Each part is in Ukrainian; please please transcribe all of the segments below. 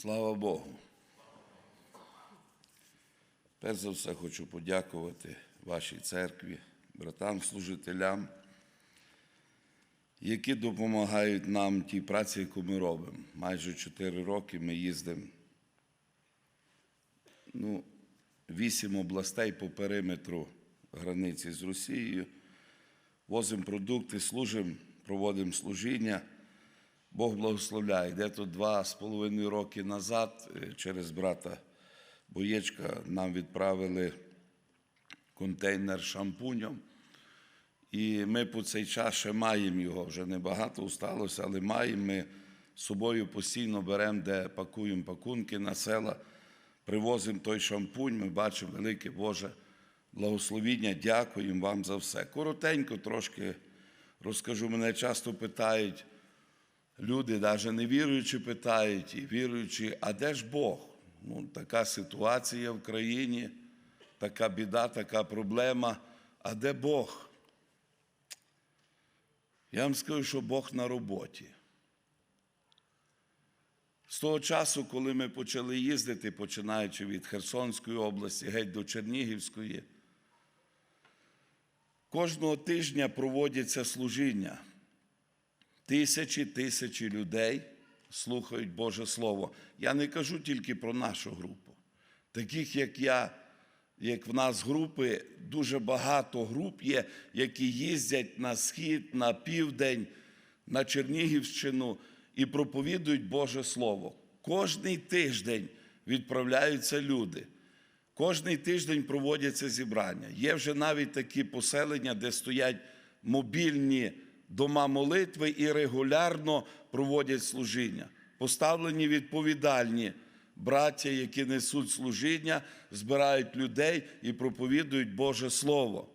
Слава Богу. Перш за все хочу подякувати вашій церкві, братам, служителям, які допомагають нам тій праці, яку ми робимо. Майже 4 роки ми їздимо ну, 8 областей по периметру границі з Росією, возимо продукти, служимо, проводимо служіння. Бог благословляє. Де-то два з половиною роки назад е, через брата Боєчка нам відправили контейнер шампунем. І ми по цей час ще маємо його, вже небагато усталося, але маємо. Ми з собою постійно беремо, де пакуємо пакунки на села, привозимо той шампунь, ми бачимо велике Боже благословіння. Дякуємо вам за все. Коротенько трошки розкажу. Мене часто питають, люди, навіть не віруючи, питають, і віруючи, а де ж Бог? Ну, така ситуація в країні, така біда, така проблема. А де Бог? Я вам скажу, що Бог на роботі. З того часу, коли ми почали їздити, починаючи від Херсонської області, геть до Чернігівської, кожного тижня проводяться служіння. Тисячі тисячі людей слухають Боже Слово. Я не кажу тільки про нашу групу. Таких, як я, як в нас групи, дуже багато груп є, які їздять на схід, на південь, на Чернігівщину і проповідують Боже Слово. Кожний тиждень відправляються люди. Кожний тиждень проводяться зібрання. Є вже навіть такі поселення, де стоять мобільні дома молитви і регулярно проводять служіння. Поставлені відповідальні браття, які несуть служіння, збирають людей і проповідують Боже Слово.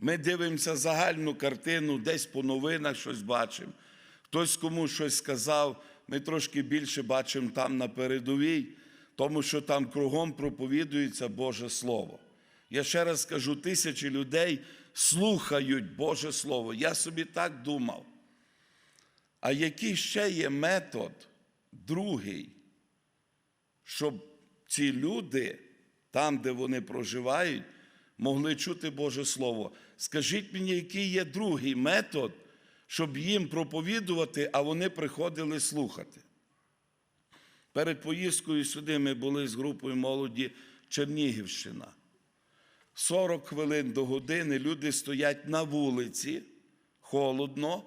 Ми дивимося загальну картину, десь по новинах щось бачимо. Хтось комусь щось сказав, ми трошки більше бачимо там на передовій, тому що там кругом проповідується Боже Слово. Я ще раз скажу, тисячі людей слухають Боже Слово. Я собі так думав. А який ще є метод, другий, щоб ці люди, там, де вони проживають, могли чути Боже Слово? Скажіть мені, який є другий метод, щоб їм проповідувати, а вони приходили слухати? Перед поїздкою сюди ми були з групою молоді Чернігівщина. 40 хвилин до години люди стоять на вулиці, холодно,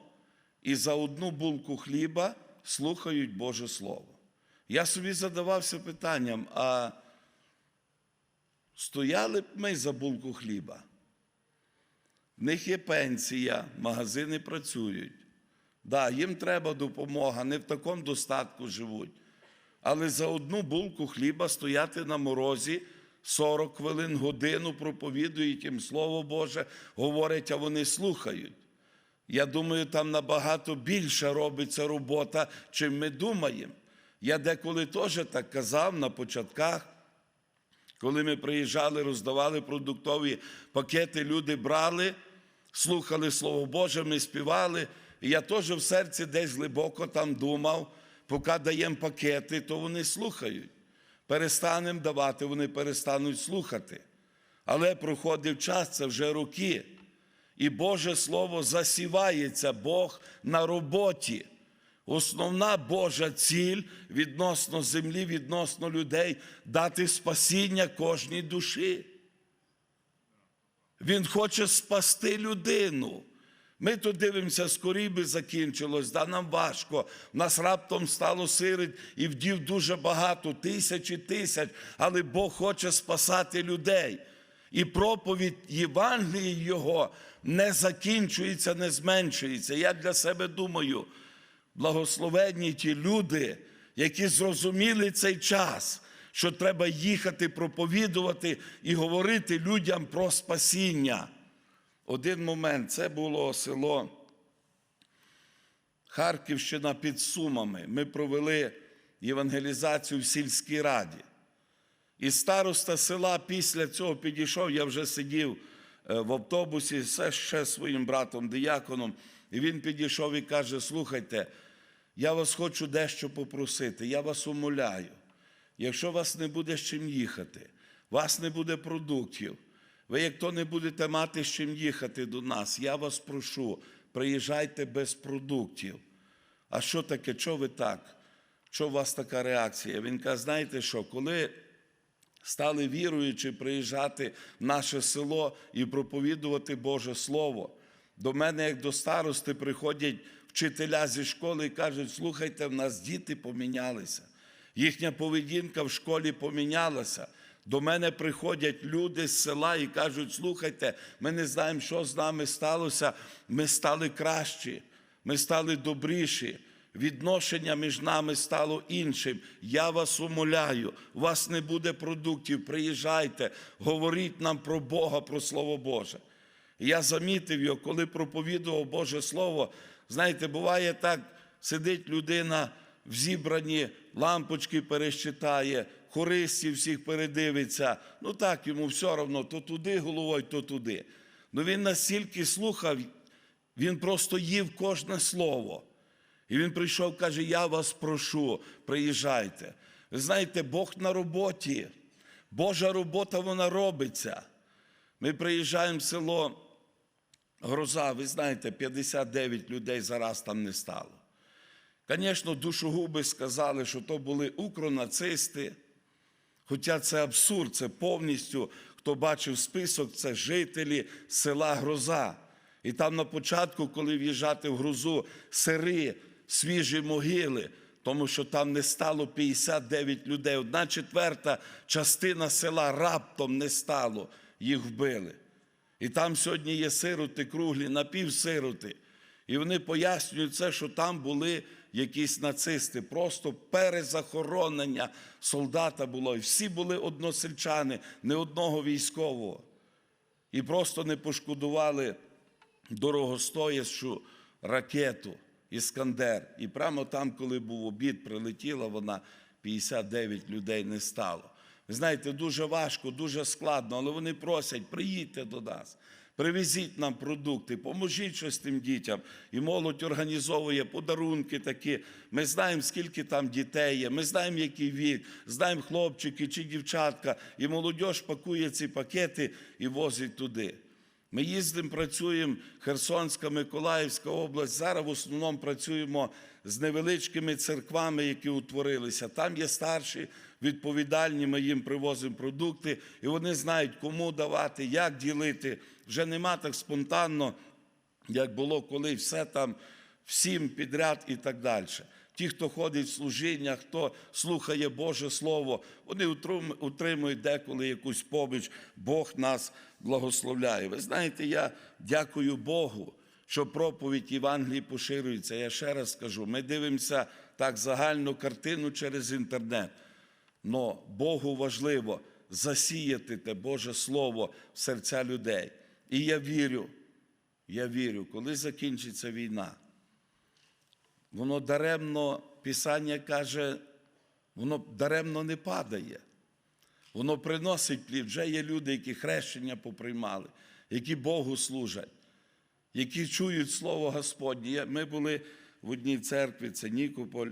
і за одну булку хліба слухають Боже Слово. Я собі задавався питанням: а стояли б ми за булку хліба? В них є пенсія, магазини працюють. Да, їм треба допомога, не в такому достатку живуть. Але за одну булку хліба стояти на морозі 40 хвилин, годину проповідують їм Слово Боже, говорять, а вони слухають. Я думаю, там набагато більше робиться робота, чим ми думаємо. Я деколи теж так казав на початках, коли ми приїжджали, роздавали продуктові пакети, люди брали, слухали Слово Боже, ми співали. І я теж в серці десь глибоко там думав, поки даємо пакети, то вони слухають. Перестанемо давати, вони перестануть слухати. Але проходив час, це вже роки. І Боже Слово засівається, Бог на роботі. Основна Божа ціль відносно землі, відносно людей дати спасіння кожній душі. Він хоче спасти людину. Ми тут дивимося, скорій би закінчилось, да нам важко. Нас раптом стало сирить і вдів дуже багато, тисячі тисяч, але Бог хоче спасати людей. І проповідь Євангелії Його не закінчується, не зменшується. Я для себе думаю, благословенні ті люди, які зрозуміли цей час, що треба їхати, проповідувати і говорити людям про спасіння. Один момент це було село Харківщина під Сумами. Ми провели євангелізацію в сільській раді. І староста села після цього підійшов, я вже сидів е, в автобусі з ще своїм братом дияконом, і він підійшов і каже: слухайте, я вас хочу дещо попросити, я вас умоляю. Якщо вас не буде з чим їхати, вас не буде продуктів, ви як то не будете мати з чим їхати до нас, я вас прошу, приїжджайте без продуктів. А що таке? Чого ви так? Що у вас така реакція? Він каже, знаєте що, коли стали віруючи приїжджати в наше село і проповідувати Боже Слово. До мене, як до старости, приходять вчителя зі школи і кажуть: слухайте, в нас діти помінялися, їхня поведінка в школі помінялася. До мене приходять люди з села і кажуть: слухайте, ми не знаємо, що з нами сталося. Ми стали кращі, ми стали добріші. Відношення між нами стало іншим. Я вас умоляю, у вас не буде продуктів. Приїжджайте, говоріть нам про Бога, про Слово Боже. Я замітив його, коли проповідував Боже Слово. Знаєте, буває так, сидить людина в зібранні, лампочки перещитає, хористів всіх передивиться. Ну так, йому все одно, то туди головою, то туди. Ну він настільки слухав, він просто їв кожне слово. І він прийшов, каже: Я вас прошу, приїжджайте. Ви знаєте, Бог на роботі, Божа робота вона робиться. Ми приїжджаємо в село Гроза, ви знаєте, 59 людей зараз там не стало. Звісно, душогуби сказали, що то були укронацисти. Хоча це абсурд, це повністю, хто бачив список, це жителі села Гроза. І там на початку, коли в'їжджати в Грозу, сири, свіжі могили, тому що там не стало 59 людей. Одна четверта частина села раптом не стало, їх вбили. І там сьогодні є сироти круглі, напівсироти. І вони пояснюють це, що там були якісь нацисти, просто перезахоронення солдата було. І всі були односельчани, не одного військового. І просто не пошкодували дорогостоящу ракету Іскандер. І прямо там, коли був обід, прилетіла вона, 59 людей не стало. Ви знаєте, дуже важко, дуже складно, але вони просять, приїдьте до нас, привезіть нам продукти, поможіть щось тим дітям. І молодь організовує подарунки такі. Ми знаємо, скільки там дітей є, ми знаємо, який вік, знаємо хлопчики чи дівчатка. І молодь пакує ці пакети і возить туди. Ми їздимо, працюємо Херсонська, Миколаївська область. Зараз в основному працюємо з невеличкими церквами, які утворилися. Там є старші, відповідальні. Ми їм привозимо продукти, і вони знають, кому давати, як ділити. Вже нема так спонтанно, як було коли все там всім підряд і так далі. Ті, хто ходить в служіння, хто слухає Боже Слово, вони утримують деколи якусь поміч, Бог нас благословляє. Ви знаєте, я дякую Богу, що проповідь Євангелії поширюється. Я ще раз скажу, ми дивимося так загальну картину через інтернет. Но Богу важливо засіяти те Боже Слово в серця людей. І я вірю, я вірю, коли закінчиться війна. Воно даремно, Писання каже, воно даремно не падає. Воно приносить плід. Вже є люди, які хрещення поприймали, які Богу служать, які чують Слово Господнє. Ми були в одній церкві, це Нікополь.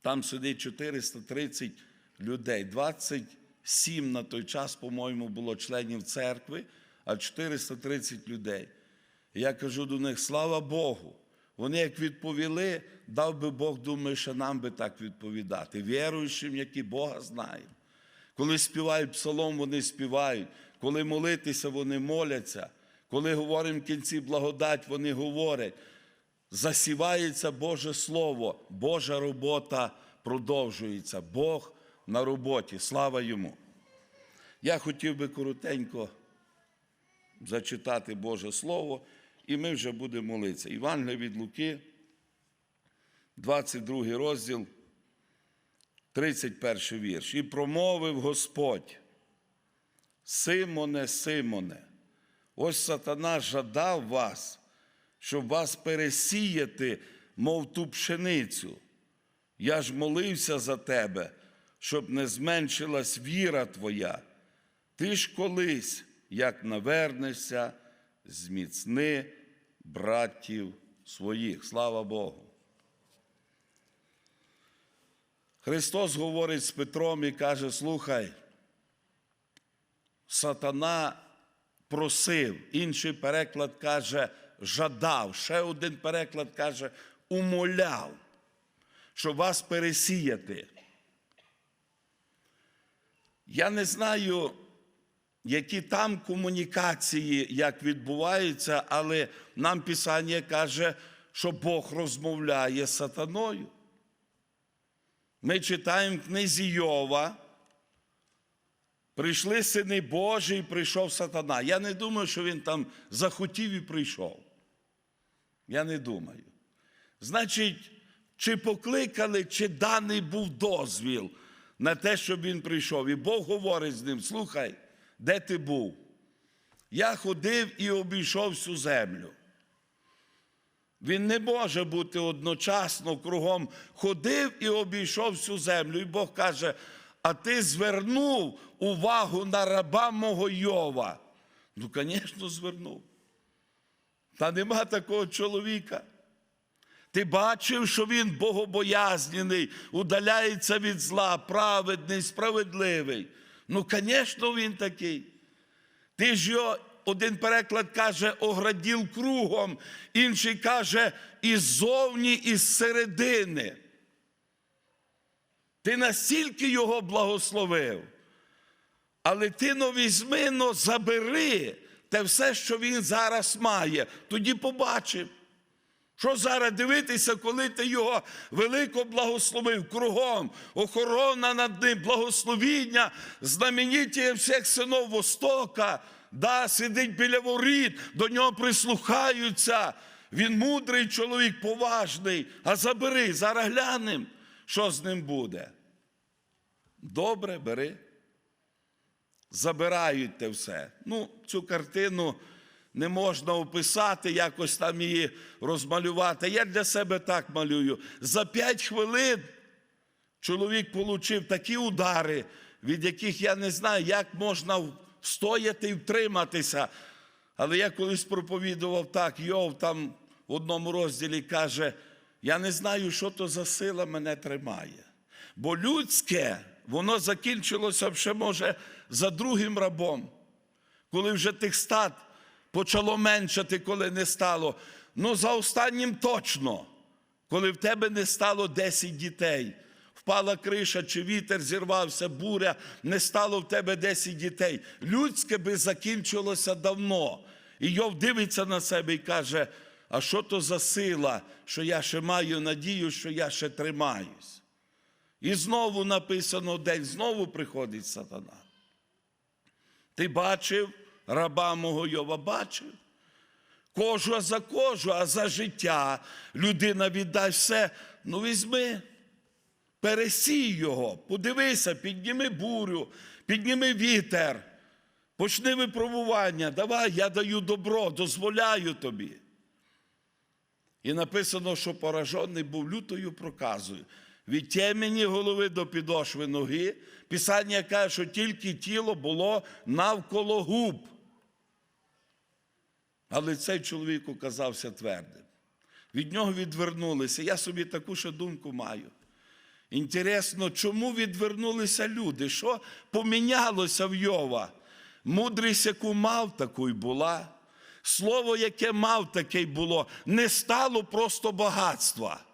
Там сидить 430 людей. 27 на той час, по-моєму, було членів церкви, а 430 людей. Я кажу до них: слава Богу! Вони як відповіли, дав би Бог, думаю, що нам би так відповідати. Віруючим, які Бога знають. Коли співають псалом, вони співають. Коли молитися, вони моляться. Коли говоримо в кінці благодать, вони говорять. Засівається Боже Слово, Божа робота продовжується. Бог на роботі. Слава йому. Я хотів би коротенько зачитати Боже Слово, і ми вже будемо молитися. Івангелія від Луки, 22 розділ, 31 вірш. І промовив Господь, Симоне, Симоне, ось сатана жадав вас, щоб вас пересіяти, мов ту пшеницю. Я ж молився за тебе, щоб не зменшилась віра твоя. Ти ж колись, як навернешся, зміцни братів своїх. Слава Богу. Христос говорить з Петром і каже: слухай, сатана просив, інший переклад каже, жадав, ще один переклад каже, умоляв, щоб вас пересіяти. Я не знаю, які там комунікації, як відбуваються, але нам Писання каже, що Бог розмовляє з сатаною. Ми читаємо книзі Йова. Прийшли сини Божі і прийшов сатана. Я не думаю, що він там захотів і прийшов. Я не думаю. Значить, чи покликали, чи даний був дозвіл на те, щоб він прийшов. І Бог говорить з ним: слухай, де ти був? Я ходив і обійшов всю землю. Він не може бути одночасно кругом ходив і обійшов всю землю. І Бог каже: а ти звернув увагу на раба мого Йова. Ну, звісно, звернув. Та нема такого чоловіка. Ти бачив, що він богобоязнений, удаляється від зла, праведний, справедливий. Ну, звісно, він такий. Ти ж його, один переклад каже, оградів кругом, інший каже, іззовні, із середини. Ти настільки його благословив. Але ти но візьми, но забери те все, що він зараз має. Тоді побачив. Що зараз дивитися, коли ти його велико благословив кругом, охорона над ним, благословіння, знамениття всіх синов Востока, да, сидить біля воріт, до нього прислухаються. Він мудрий чоловік, поважний. А забери, зараз глянем, що з ним буде. Добре, бери. Забирають те все. Ну, цю картину не можна описати, якось там її розмалювати. Я для себе так малюю. За п'ять хвилин чоловік отримав такі удари, від яких я не знаю, як можна встояти і втриматися. Але я колись проповідував так, Йов там в одному розділі каже: я не знаю, що то за сила мене тримає. Бо людське, воно закінчилося ще, може, за другим рабом, коли вже тих стат почало меншати, коли не стало. Ну, за останнім точно, коли в тебе не стало 10 дітей. Впала криша, чи вітер зірвався, буря, не стало в тебе 10 дітей. Людське би закінчилося давно. І Йов дивиться на себе і каже: а що то за сила, що я ще маю надію, що я ще тримаюсь? І знову написано день, знову приходить сатана. Ти бачив раба мого Йова, бачив? Кожу за кожу, а за життя людина віддасть все. Ну візьми, пересій його, подивися, підніми бурю, підніми вітер, почни випробування. Давай, я даю добро, дозволяю тобі. І написано, що поражений був лютою проказою. Від темені голови до підошви ноги. Писання каже, що тільки тіло було навколо губ. Але цей чоловік оказався твердим. Від нього відвернулися. Я собі таку ще думку маю. Інтересно, чому відвернулися люди? Що помінялося в Йова? Мудрість, яку мав, таку й була. Слово, яке мав, таке й було. Не стало просто багатства.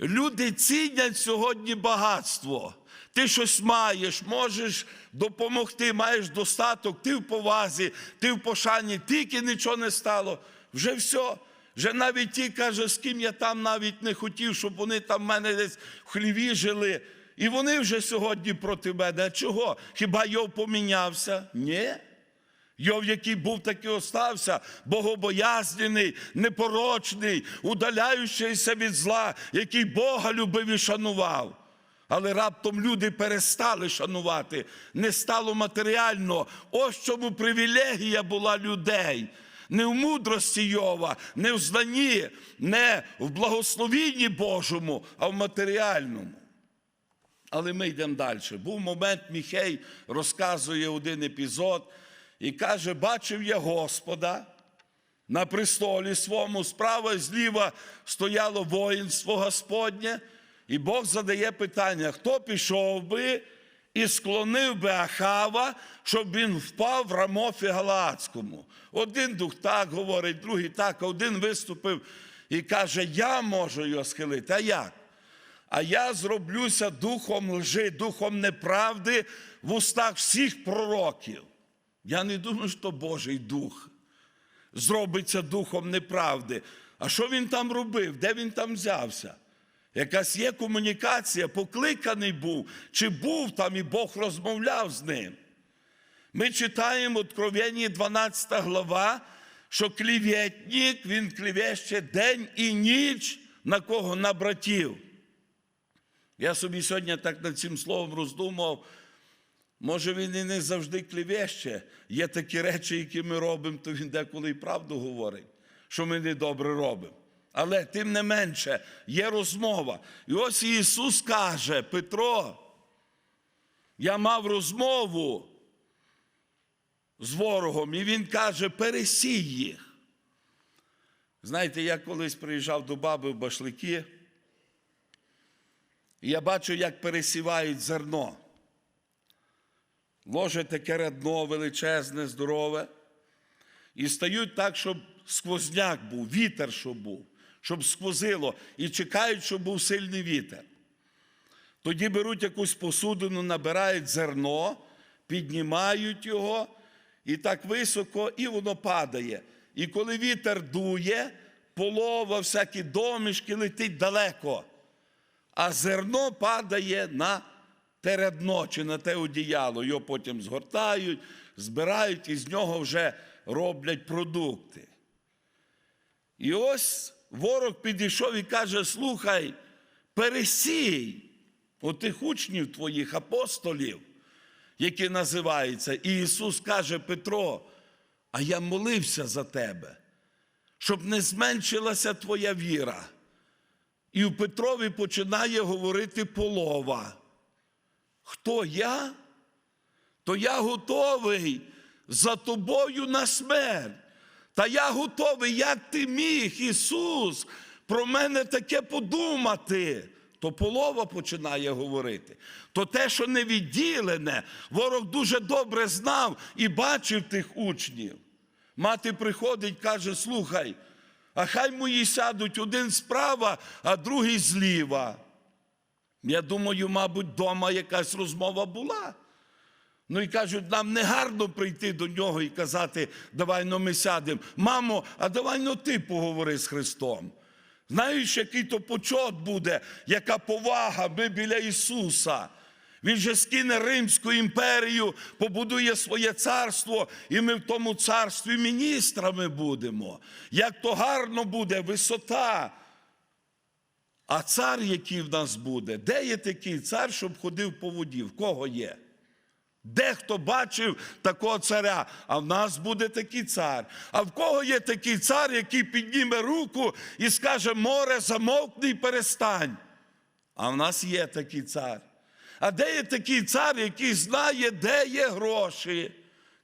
Люди цінять сьогодні багатство. Ти щось маєш, можеш допомогти, маєш достаток, ти в повазі, ти в пошані, тільки нічого не стало. Вже все. Вже навіть ті каже, з ким я там навіть не хотів, щоб вони там в мене десь в хліві жили. І вони вже сьогодні проти мене. Чого? Хіба Йов помінявся? Ні. Йов, який був такий остався, богобоязнений, непорочний, удаляючийся від зла, який Бога любив і шанував. Але раптом люди перестали шанувати, не стало матеріально. Ось чому привілегія була людей. Не в мудрості Йова, не в знанні, не в благословінні Божому, а в матеріальному. Але ми йдемо далі. Був момент, Міхей розказує один епізод і каже: бачив я Господа на престолі своєму, справа зліва стояло воїнство Господнє, І Бог задає питання: хто пішов би і склонив би Ахава, щоб він впав в Рамофі Галаацькому? Один дух так говорить, другий так, а один виступив і каже: Я можу його схилити. А як? А я зроблюся духом лжи, духом неправди в устах всіх пророків. Я не думаю, що Божий дух зробиться духом неправди. А що він там робив? Де він там взявся? Якась є комунікація, покликаний був, чи був там і Бог розмовляв з ним. Ми читаємо Откровенні 12 глава, що клівєтник, він клівеще день і ніч на кого? На братів. Я собі сьогодні так над цим словом роздумав. Може, він і не завжди клівеще. Є такі речі, які ми робимо, то він деколи і правду говорить, що ми недобре робимо. Але тим не менше є розмова. І ось Ісус каже: Петро, я мав розмову з ворогом, і Він каже, пересій їх. Знаєте, я колись приїжджав до баби в башлики, і я бачу, як пересівають зерно. Ложе таке рядно величезне, здорове. І стають так, щоб сквозняк був, вітер, щоб був, щоб сквозило, і чекають, щоб був сильний вітер. Тоді беруть якусь посудину, набирають зерно, піднімають його і так високо, і воно падає. І коли вітер дує, полова, всякі домішки летить далеко, а зерно падає на те рядно чи на те одіяло. Його потім згортають, збирають і з нього вже роблять продукти. І ось ворог підійшов і каже: слухай, пересій отих учнів твоїх апостолів, які називаються. І Ісус каже Петро, а я молився за тебе, щоб не зменшилася твоя віра. І у Петрові починає говорити полова. Хто я? То я готовий за тобою на смерть. Та я готовий, як ти міг, Ісус, про мене таке подумати. То полова починає говорити. То те, що не відділене, ворог дуже добре знав і бачив тих учнів. Мати приходить, каже: слухай, а хай мої сядуть один справа, а другий зліва. Я думаю, мабуть, вдома якась розмова була. Ну і кажуть, нам не гарно прийти до нього і казати, давай ну ми сядемо. Мамо, а давай ну ти поговори з Христом. Знаєш, який то почот буде, яка повага ми біля Ісуса. Він же скине Римську імперію, побудує своє царство, і ми в тому царстві міністрами будемо. Як то гарно буде висота. А цар, який в нас буде, де є такий цар, щоб ходив по воді? В кого є? Дехто бачив такого царя, а в нас буде такий цар. А в кого є такий цар, який підніме руку і скаже, море, замовкни і перестань. А в нас є такий цар. А де є такий цар, який знає, де є гроші?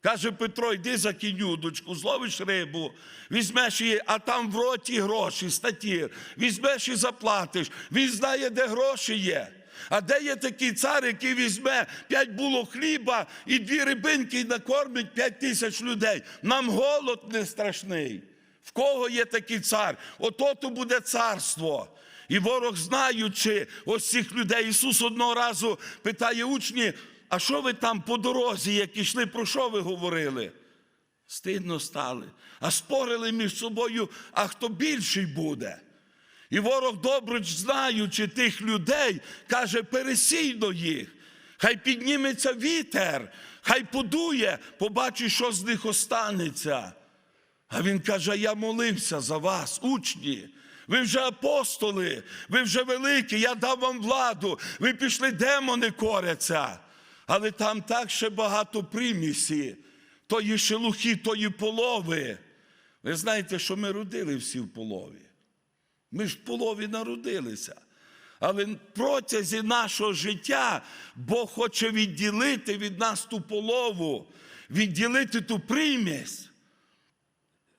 Каже Петро, йди за кінюдочку, зловиш рибу, візьмеш її, а там в роті гроші, статір, візьмеш і заплатиш. Він знає, де гроші є. А де є такий цар, який візьме п'ять булок хліба і дві рибинки і накормить п'ять тисяч людей? Нам голод не страшний. В кого є такий цар? Ото то буде царство. І ворог, знаючи ось цих людей, Ісус одного разу питає учні, а що ви там по дорозі, як йшли, про що ви говорили? Стидно стали, а спорили між собою, а хто більший буде. І ворог добре знаючи тих людей, каже, пересійно їх. Хай підніметься вітер, хай подує, побачить, що з них останеться. А він каже: я молився за вас, учні. Ви вже апостоли, ви вже великі, я дав вам владу, ви пішли, демони коряться. Але там так ще багато примісі, тої шелухи, тої полови. Ви знаєте, що ми родили всі в полові. Ми ж в полові народилися. Але протязі нашого життя Бог хоче відділити від нас ту полову, відділити ту примість.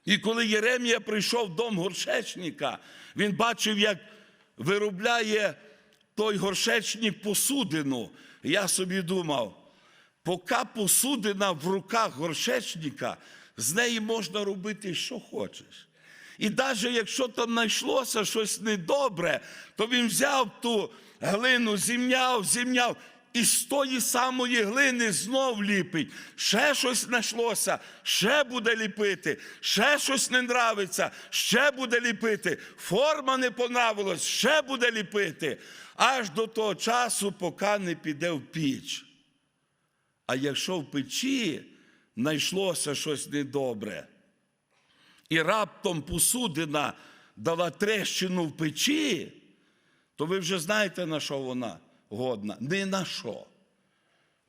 І коли Єремія прийшов в дом горшечника, він бачив, як виробляє той горшечник посудину. Я собі думав, поки посудина в руках горшечника, з неї можна робити, що хочеш. І навіть якщо там знайшлося щось недобре, то він взяв ту глину, зімняв, зімняв, і з тої самої глини знов ліпить. Ще щось знайшлося, ще буде ліпити, ще щось не нравиться, ще буде ліпити. Форма не понравилась, ще буде ліпити. Аж до того часу, поки не піде в піч. А якщо в печі знайшлося щось недобре, і раптом посудина дала трещину в печі, то ви вже знаєте, на що вона годна. Не на що.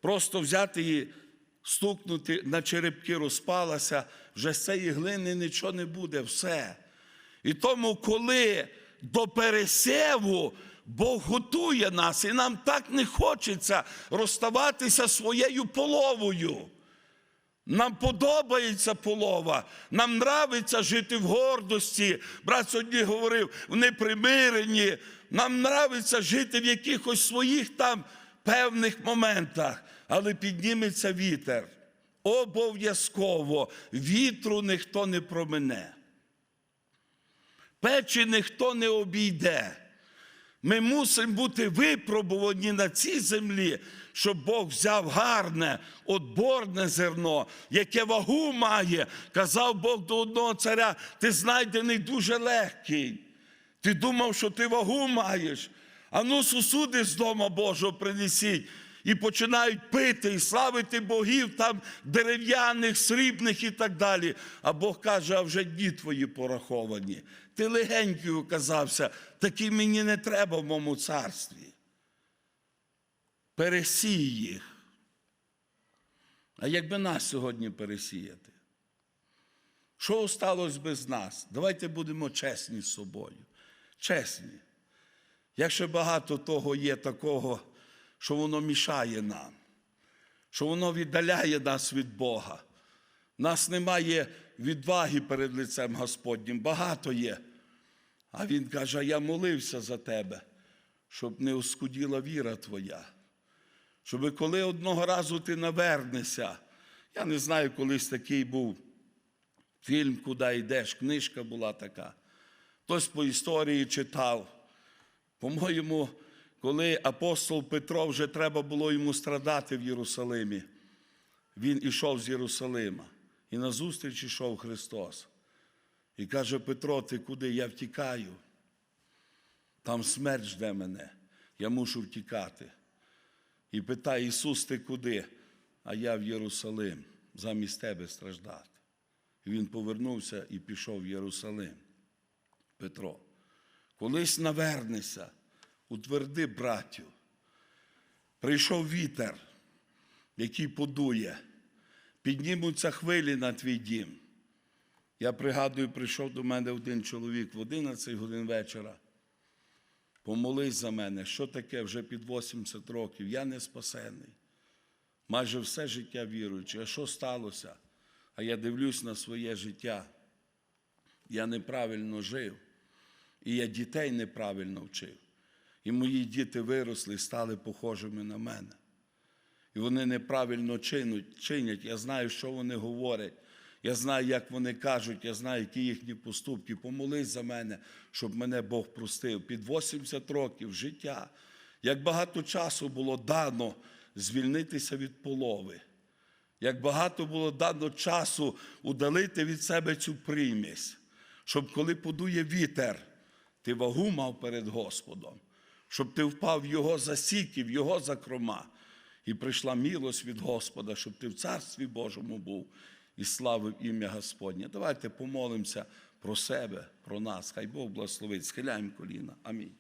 Просто взяти її, стукнути на черепки, розпалася, вже з цієї глини нічого не буде, все. І тому, коли до пересеву Бог готує нас, і нам так не хочеться розставатися своєю половою. Нам подобається полова, нам нравиться жити в гордості. Брат сьогодні говорив в непримиренні. Нам нравиться жити в якихось своїх там певних моментах, але підніметься вітер. Обов'язково вітру ніхто не промине. Печі ніхто не обійде. Ми мусимо бути випробувані на цій землі, щоб Бог взяв гарне, отборне зерно, яке вагу має. Казав Бог до одного царя, ти знайдений дуже легкий. Ти думав, що ти вагу маєш. А сусуди з дома Божого принесіть. І починають пити і славити богів там дерев'яних, срібних і так далі. А Бог каже, а вже дні твої пораховані. Ти легенький оказався, такий мені не треба в моєму царстві. Пересій їх. А якби нас сьогодні пересіяти? Що осталось без нас? Давайте будемо чесні з собою. Чесні. Як ще багато того є такого, що воно мішає нам, що воно віддаляє нас від Бога. Нас немає відваги перед лицем Господнім. Багато є. А Він каже: а я молився за тебе, щоб не оскуділа віра твоя. Щоб коли одного разу ти навернешся, я не знаю, колись такий був фільм, куди йдеш, книжка була така. Хтось по історії читав. По-моєму, коли апостол Петро вже треба було йому страдати в Єрусалимі, він ішов з Єрусалима. І назустріч ішов Христос. І каже Петро, ти куди? Я втікаю. Там смерть жде мене, я мушу втікати. І питає Ісус, ти куди? А я в Єрусалим, замість тебе страждати. І він повернувся і пішов в Єрусалим. Петро, колись навернешся, утверди братю. Прийшов вітер, який подує, піднімуться хвилі на твій дім. Я пригадую, прийшов до мене один чоловік в 11 годин вечора. Помолись за мене, що таке вже під 80 років, я не спасений. Майже все життя віруючи. А що сталося? А я дивлюсь на своє життя. Я неправильно жив, і я дітей неправильно вчив. І мої діти виросли і стали похожими на мене. І вони неправильно чинять. Я знаю, що вони говорять. Я знаю, як вони кажуть, я знаю, які їхні поступки. Помолись за мене, щоб мене Бог простив. Під 80 років життя, як багато часу було дано звільнитися від полови, як багато було дано часу удалити від себе цю примість, щоб коли подує вітер, ти вагу мав перед Господом, щоб ти впав в Його засіки, в Його закрома. І прийшла милость від Господа, щоб ти в Царстві Божому був і славив ім'я Господнє. Давайте помолимося про себе, про нас. Хай Бог благословить. Схиляємо коліна. Амінь.